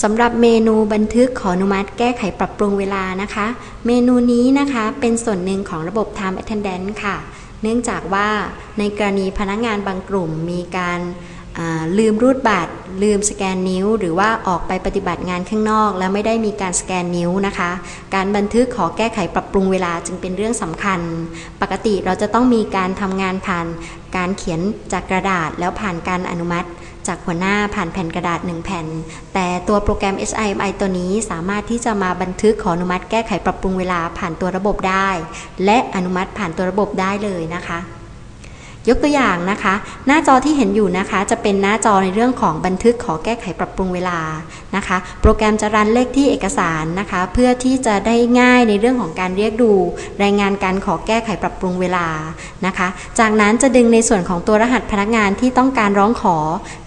สำหรับเมนูบันทึกขออนุมัติแก้ไขปรับปรุงเวลานะคะ เมนูนี้นะคะเป็นส่วนหนึ่งของระบบ Time Attendance ค่ะ เนื่องจากว่าในกรณีพนักงานบางกลุ่มมีการลืมรูดบัตร ลืมสแกนนิ้ว หรือว่าออกไปปฏิบัติงานข้างนอก แล้วไม่ได้มีการสแกนนิ้วนะคะ การบันทึกขอแก้ไขปรับปรุงเวลาจึงเป็นเรื่องสำคัญ ปกติเราจะต้องมีการทำงานผ่าน การเขียนจากกระดาษแล้วผ่านการอนุมัติ จากหัวหน้าผ่านแผ่นกระดาษ 1 แผ่น แต่ตัวโปรแกรม HIMI ตัวนี้สามารถที่จะมาบันทึกขออนุมัติแก้ไขปรับปรุงเวลาผ่านตัวระบบได้ และอนุมัติผ่านตัวระบบได้เลยนะคะ ยกตัวอย่างนะคะ หน้าจอที่เห็นอยู่นะคะ จะเป็นหน้าจอในเรื่องของบันทึกขอแก้ไขปรับปรุงเวลานะคะ โปรแกรมจะรันเลขที่เอกสารนะคะ เพื่อที่จะได้ง่ายในเรื่องของการเรียกดู รายงานการขอแก้ไขปรับปรุงเวลานะคะ จากนั้นจะดึงในส่วนของตัวรหัสพนักงานที่ต้องการร้องขอ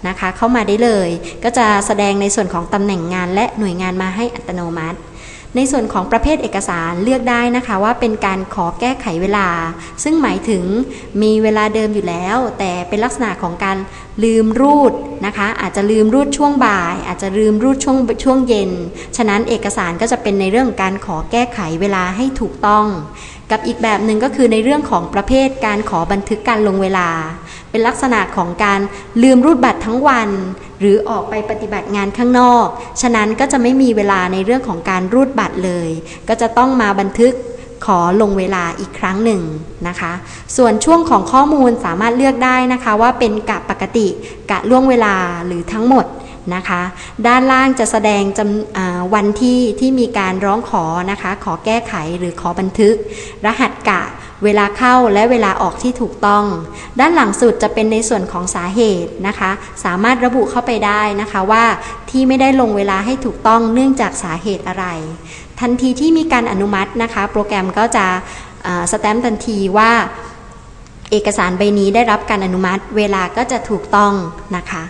นะคะ เข้ามาได้เลย ก็จะแสดงในส่วนของตำแหน่งงานและหน่วยงานมาให้อัตโนมัติ ในส่วนของประเภทเอกสารเลือกได้นะคะว่าเป็นการขอแก้ไขเวลา ซึ่งหมายถึงมีเวลาเดิมอยู่แล้ว แต่เป็นลักษณะของการลืมรูดนะคะ อาจจะลืมรูดช่วงบ่าย อาจจะลืมรูดช่วงช่วงเย็น ฉะนั้นเอกสารก็จะเป็นในเรื่องการขอแก้ไขเวลาให้ถูกต้อง กับอีกแบบหนึ่งก็คือในเรื่องของประเภทการขอบันทึกการลงเวลา เป็นลักษณะของการลืมรูดบัตรทั้งวัน หรือออกไปปฏิบัติงานข้างนอก ฉะนั้นก็จะไม่มีเวลาในเรื่องของการรูดบัตรเลย ก็จะต้องมาบันทึกขอลงเวลาอีกครั้งหนึ่งนะคะ ส่วนช่วงของข้อมูลสามารถเลือกได้นะคะ ว่าเป็นกะปกติกะล่วงเวลาหรือทั้งหมด นะคะ ด้านล่างจะแสดงจำวันที่ที่มีการร้องขอนะคะ ขอแก้ไขหรือขอบันทึก รหัสกะ เวลาเข้าและเวลาออกที่ถูกต้อง ด้านหลังสุดจะเป็นในส่วนของสาเหตุนะคะ สามารถระบุเข้าไปได้นะคะว่าที่ไม่ได้ลงเวลาให้ถูกต้องเนื่องจากสาเหตุอะไร ทันทีที่มีการอนุมัตินะคะ โปรแกรมก็จะสแตมป์ทันทีว่าเอกสารใบนี้ได้รับการอนุมัติ เวลาก็จะถูกต้องนะคะ